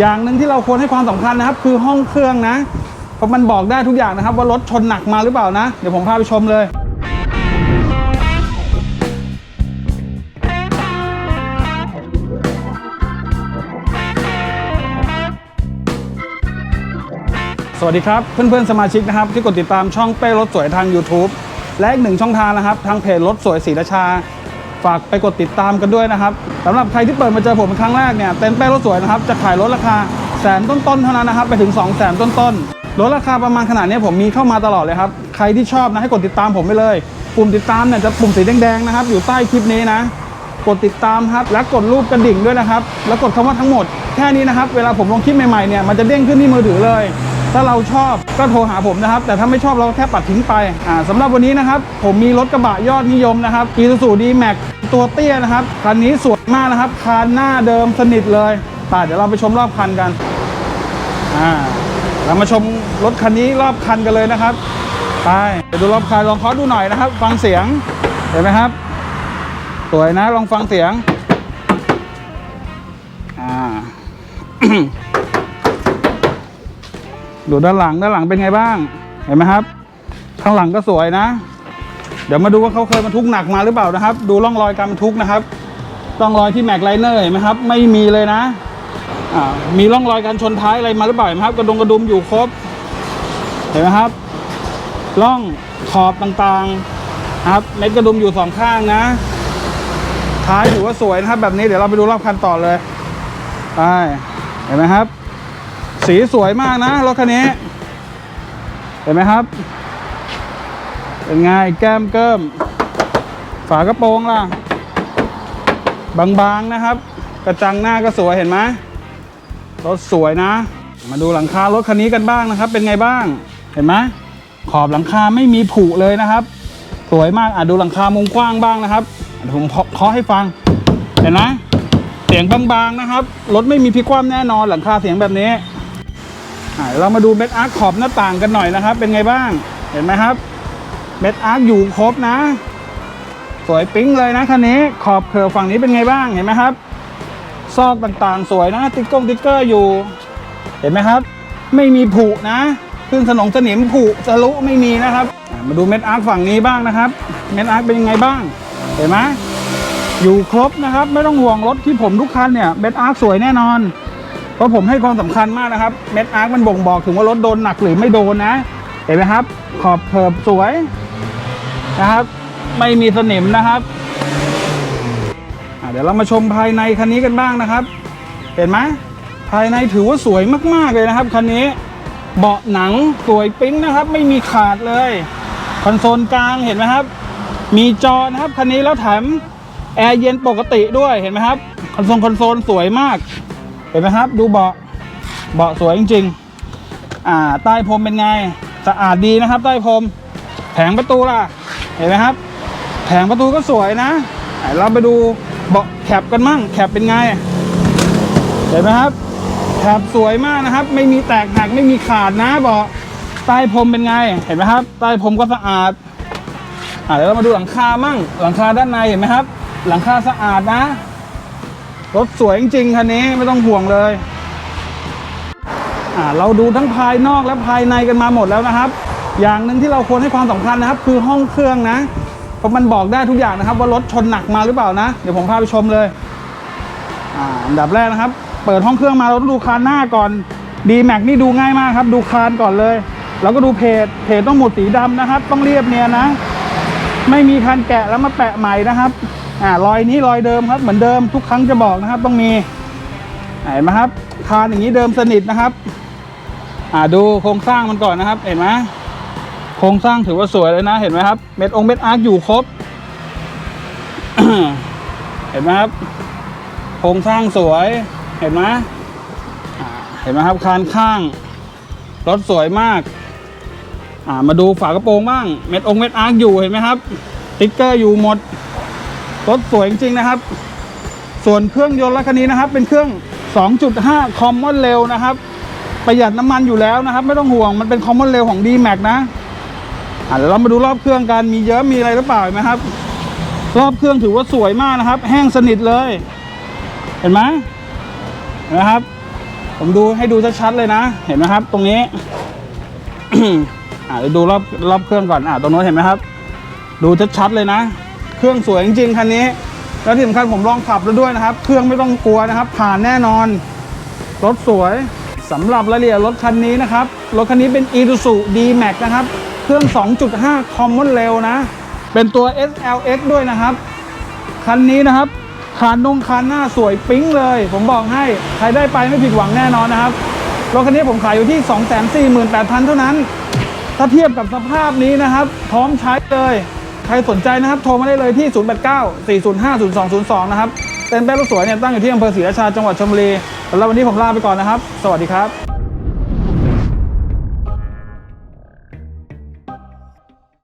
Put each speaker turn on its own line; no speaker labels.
อย่างหนึ่งที่เราควรให้ความสำคัญนะครับ คือห้องเครื่องนะ เพราะมันบอกได้ทุกอย่างนะครับ ว่ารถชนหนักมาหรือเปล่านะ เดี๋ยวผมพาไปชมเลยสวัสดีครับ เพื่อนๆ สมาชิกนะครับ ที่กดติดตามช่องเป้รถสวยทาง YouTube และอีกหนึ่งช่องทางนะครับ ทางเพจรถสวยศรีราชา ฝากไปกดติดตามกันด้วยนะครับสำหรับใครที่เปิดมาเจอผมเป็นครั้งแรกเนี่ยเต็นท์เป้รถสวยนะครับจะขายรถราคาแสนต้นๆเท่านั้นนะครับไปถึง 2 0 0แสนต้นๆรถราคาประมาณขนาดนี้ผมมีเข้ามาตลอดเลยครับใครที่ชอบนะให้กดติดตามผมไปเลยปุ่มติดตามเนี่ยจะปุ่มสีแดงๆนะครับอยู่ใต้คลิปนี้นะ กดติดตามครับและกดรูปกระดิ่งด้วยนะครับ แล้วกดคำว่าทั้งหมดแค่นี้นะครับ เวลาผมลงคลิปใหม่ๆเนี่ยมันจะเด้งขึ้นที่มือถือเลย ถ้าเราชอบก็โทรหาผมนะครับ แต่ถ้าไม่ชอบเราแค่ปัดทิ้งไปอ่าสำหรับวันนี้นะครับ ผมมีรถกระบะยอดนิยมนะครับ Isuzu D-Max ตัวเตี้ยนะครับ คันนี้สวยมากนะครับคานหน้าเดิมสนิทเลยป่าเดี๋ยวเราไปชมรอบคันกันอ่าเรามาชมรถคันนี้รอบคันกันเลยนะครับไปไปดูรอบคันลองเคาะดูหน่อยนะครับ ฟังเสียงเห็นไหมครับ สวยนะลองฟังเสียงอ่า ดูด้านหลังด้านหลังเป็นไงบ้าง เห็นไหมครับ ข้างหลังก็สวยนะ เดี๋ยวมาดูว่าเขาเคยบรรทุกหนักมาหรือเปล่านะครับ ดูร่องรอยการบรรทุกนะครับร่องรอยที่แม็กไลเนอร์เห็นไหมครับ ไม่มีเลยนะมีร่องรอยการชนท้ายอะไรมาหรือเปล่าเห็นไหมครับ กระดงกระดุมอยู่ครบ เห็นไหมครับร่องขอบต่างๆครับเม็ดกระดุมอยู่สองข้างนะ ท้ายถือว่าสวยนะครับ แบบนี้เดี๋ยวเราไปดูรอบคันต่อเลยไปเห็นไหมครับ สีสวยมากนะรถคันนี้ เห็นไหมครับ เป็นไงแก้มเกิมฝากระโปรงล่ะ บางๆนะครับ กระจังหน้าก็สวยเห็นไหมรถสวยนะ มาดูหลังคารถคันนี้กันบ้างนะครับ เป็นไงบ้างเห็นไหมขอบหลังคาไม่มีผุเลยนะครับ สวยมากอะดูหลังคามุมกว้างบ้างนะครับผมเคาะให้ฟัง เห็นไหมเสียงบางๆนะครับรถไม่มีพิกคว่ำแน่นอนหลังคาเสียงแบบนี้ เรามาดูเม็ดอาร์คขอบหน้าต่างกันหน่อยนะครับ เป็นไงบ้าง เห็นไหมครับ เม็ดอาร์คอยู่ครบนะ สวยปิ๊งเลยนะคันนี้ ขอบเขือฝั่งนี้เป็นไงบ้าง เห็นไหมครับ ซอกต่างๆ สวยนะ ติ๊กกงติ๊กเกอร์อยู่ เห็นไหมครับ ไม่มีผุนะ ขึ้นสนองสนิมผุสลุไม่มีนะครับ มาดูเม็ดอาร์คฝั่งนี้บ้างนะครับ เม็ดอาร์คเป็นยังไงบ้าง เห็นไหมอยู่ครบนะครับ ไม่ต้องห่วงรถที่ผมทุกคันเนี่ย เม็ดอาร์คสวยแน่นอน เพราะผมให้ความสำคัญมากนะครับเม็ดอาร์คมันบ่งบอกถึงว่ารถโดนหนักหรือไม่โดนนะ เห็นไหมครับ ขอบเคิร์บสวยนะครับ ไม่มีสนิมนะครับเดี๋ยวเรามาชมภายในคันนี้กันบ้างนะครับ เห็นไหมภายในถือว่าสวยมากๆเลยนะครับคันนี้เบาะหนังสวยปิ๊งนะครับ ไม่มีขาดเลยคอนโซลกลางเห็นไหมครับ มีจอนะครับคันนี้แล้วแถมแอร์เย็นปกติด้วยเห็นไหมครับคอนโซลคอนโซลสวยมาก เห็นไหมครับ ดูเบาะเบาะสวยจริงๆ อ่าใต้พรมเป็นไงสะอาดดีนะครับ ใต้พรมแผงประตูล่ะ เห็นไหมครับ แผงประตูก็สวยนะอะเราไปดูเบาะแคปกันมั่งแคปเป็นไง เห็นไหมครับแถบสวยมากนะครับ ไม่มีแตกหักไม่มีขาดนะเบาะใต้พรมเป็นไง เห็นไหมครับ ใต้พรมก็สะอาดอ่าเดี๋ยวเรามาดูหลังคามั่ง หลังคาด้านในเห็นไหมครับ หลังคาสะอาดนะ รถสวยจริงๆคันนี้ไม่ต้องห่วงเลยอ่าเราดูทั้งภายนอกและภายในกันมาหมดแล้วนะครับ อย่างหนึ่งที่เราควรให้ความสำคัญนะครับ คือห้องเครื่องนะเพราะมันบอกได้ทุกอย่างนะครับ ว่ารถชนหนักมาหรือเปล่านะ เดี๋ยวผมพาไปชมเลยอ่าอันดับแรกนะครับ เปิดห้องเครื่องมาเราต้องดูคานหน้าก่อน d m a x นี่ดูง่ายมากครับ ดูคานก่อนเลย แล้วก็ดูเพจเพจต้องหมดสีดำนะครับ ต้องเรียบเนียนนะ ไม่มีคันแกะแล้วมาแปะใหม่นะครับ อ่ารอยนี้รอยเดิมครับเหมือนเดิมทุกครั้งจะบอกนะครับ ต้องมีเห็นไหมครับ คานอย่างนี้เดิมสนิทนะครับ อ่าดูโครงสร้างมันก่อนนะครับ เห็นไหมโครงสร้างถือว่าสวยเลยนะ เห็นไหมครับ เม็ดองค์เม็ดอาร์คอยู่ครบ เห็นไหมครับ โครงสร้างสวย เห็นไหมเห็นไหมครับ คานข้าง รถสวยมาก อ่ามาดูฝากระโปรงบ้าง เม็ดองค์เม็ดอาร์คอยู่เห็นไหมครับ ติ๊กเกอร์อยู่หมด รถสวยจริงๆนะครับ ส่วนเครื่องยนต์รถคันนี้นะครับ เป็นเครื่อง 2.5 คอมมอนเร็วนะครับ ประหยัดน้ำมันอยู่แล้วนะครับ ไม่ต้องห่วงมันเป็นคอมมอนเร็วของ d m a x นะอ่าเดี๋ยวเรามาดูรอบเครื่องกันมีเยอะมีอะไรหรือเปล่าเห็นไหมครับ รอบเครื่องถือว่าสวยมากนะครับ แห้งสนิทเลย เห็นไหมเห็นไหมครับ ผมดูให้ดูชัดๆเลยนะ เห็นไหมครับ ตรงนี้อ่าเดี๋ยวดูรอบรอบเครื่องก่อนอ่าตรงโน้นเห็นไหมครับ ดูชัดๆเลยนะ เครื่องสวยจริงๆคันนี้ แล้วที่สำคัญผมลองขับแล้วด้วยนะครับ เครื่องไม่ต้องกลัวนะครับ ผ่านแน่นอน รถสวยสำหรับรายละเอียดรถคันนี้นะครับ รถคันนี้เป็น i s u z u D-Max นะครับ เครื่อง 2.5 Common Rail นะ เป็นตัว SLX ด้วยนะครับ คันนี้นะครับคานนงคานหน้าสวยปิ๊งเลย ผมบอกให้ ใครได้ไปไม่ผิดหวังแน่นอนนะครับ รถคันนี้ผมขายอยู่ที่ 248,000 เท่านั้น ถ้าเทียบกับสภาพนี้นะครับ พร้อมใช้เลย ครสนใจนะครับ โทรมาได้เลยที่ 089-405-0202 นะครับเต็นท์แป๊ะรถสวยเนี่ยตั้งอยู่ที่อำเภอศรีราชาจังหวัดชลบุรีแล้ววันนี้ผมลาไปก่อนนะครับ สวัสดีครับ